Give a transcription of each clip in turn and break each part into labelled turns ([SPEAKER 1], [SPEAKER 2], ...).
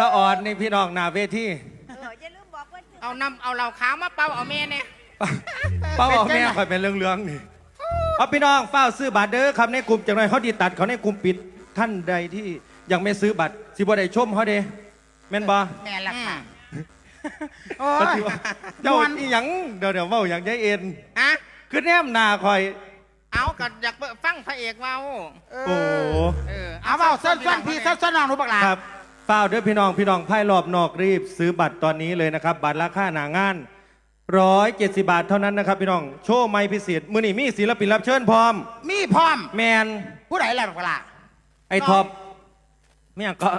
[SPEAKER 1] สะออดนี่พี่น้องหนาเวที
[SPEAKER 2] เอออย่าลืมบอกว่าซื้อ
[SPEAKER 3] เอาน้ำเอาเหล้าขาวมาเป่าเอาแม่เนี่ย
[SPEAKER 1] เป้าเอาแม่ข่อยเป็นเรื่องๆนี่เอาพี่น้องเฝ้าซื้อบัตรเด้อครับในกลุ่มจังไรเขาดีตัดเขาในกลุ่มปิดท่านใดที่ยังไม่ซื้อบัตรสิบ่ได้ชมเขาเด้แม่นบ่
[SPEAKER 4] แม่นละค่ะ
[SPEAKER 3] อืม
[SPEAKER 4] โอ้
[SPEAKER 1] ป
[SPEAKER 4] ย
[SPEAKER 1] ฏิว่าเจ้าอีหยังเดี๋ยวเดี๋ยวเว้าอย่างใจเอ็น
[SPEAKER 3] ฮะ
[SPEAKER 1] คือแนมหนาคอย
[SPEAKER 3] เอาก็อยากฟังพระเอกเว้า
[SPEAKER 4] เอ
[SPEAKER 1] โอ้โห
[SPEAKER 3] เออ
[SPEAKER 4] เอาเบาเส้นเส้นพี่เส้นเส้นน้องหนูบักหลา
[SPEAKER 1] ครับเฝ้าเด้อพี่น้องพี่น้องไพ่รอบนอกรีบซื้อบัตรตอนนี้เลยนะครับ บัตรราคาหนางานร้อยเจ็ดสิบาทเท่านั้นนะครับ พี่น้องโชว์ไม่พิเศษมือนี่มีศิลปินรับเชิญพร้อม
[SPEAKER 4] มีพร้อม
[SPEAKER 1] แมน
[SPEAKER 4] ผู้ใดล่ะบักหลา
[SPEAKER 1] ไอท็อปเนี่ยก็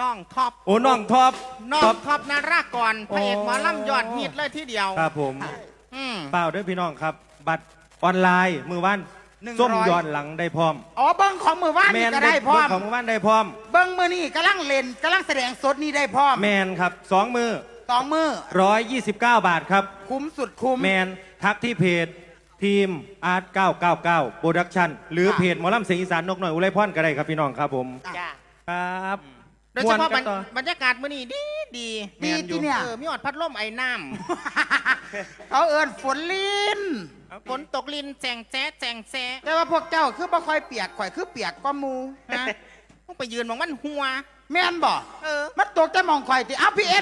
[SPEAKER 3] น้องท็อป
[SPEAKER 1] โอ้น้องท็อป
[SPEAKER 3] น้อง
[SPEAKER 1] ท็อป
[SPEAKER 3] ท็อปนารากรพระเอกหมอลำยอดฮิตเลยที่เดียว
[SPEAKER 1] ครับผม
[SPEAKER 3] อืม
[SPEAKER 1] เปล่าเด้วยพี่น้องครับ บัตร ออนไลน์มือวัน
[SPEAKER 4] หนึ่ง
[SPEAKER 1] ส้ม
[SPEAKER 4] ร้อย
[SPEAKER 1] ย้อนหลังได้พร้อม
[SPEAKER 4] อ๋อเบิ้งของมือว่าน
[SPEAKER 1] แม
[SPEAKER 4] นี่
[SPEAKER 1] น
[SPEAKER 4] ก็ได้พร้อม
[SPEAKER 1] ของมือวันได้พร้อม
[SPEAKER 4] เบิ้งมือนี่กำลังเล่นกำลังแสดงสดนี่ได้พร้อม
[SPEAKER 1] แมนครับสองมือ
[SPEAKER 4] สองมือ
[SPEAKER 1] ร้อยยี่สิบเก้าบาทครับ
[SPEAKER 4] คุ้มสุดคุ้ม
[SPEAKER 1] แมนทักที่เพจทีมอาร์ต999โปรดักชั่นหรือ
[SPEAKER 4] ค่ะ
[SPEAKER 1] เพจหมอลำเสียงอีสานนกหน่อยอุไรพรก็ได้ครับพี่น้องครับผม
[SPEAKER 3] จ้า
[SPEAKER 1] ครับ
[SPEAKER 3] โดยเฉพาะ
[SPEAKER 1] ม่วน
[SPEAKER 3] บร
[SPEAKER 1] กั
[SPEAKER 3] ร
[SPEAKER 1] นต่อ บ
[SPEAKER 3] รรยากาศมื้อนี้ดีดี
[SPEAKER 1] แม
[SPEAKER 4] ดี
[SPEAKER 1] นอยู่
[SPEAKER 4] ที่เนี่ย
[SPEAKER 3] เออมีอดพัดลมไอ้น้
[SPEAKER 4] เขาเอินฝนลินำ
[SPEAKER 3] ฝนตกลินแจงแจ๊ะแจงแจ๊ะ
[SPEAKER 4] แต่ว่าพวกเจ้าคือบ่ค่อยเปียกข่อยคือเปียกก็มู
[SPEAKER 3] ฮะต้องไปยืนมองมันหัว
[SPEAKER 4] แม่นบ่
[SPEAKER 3] เออ
[SPEAKER 4] มันตกแต่หมองข่อยติอ้าวพี่เอ็น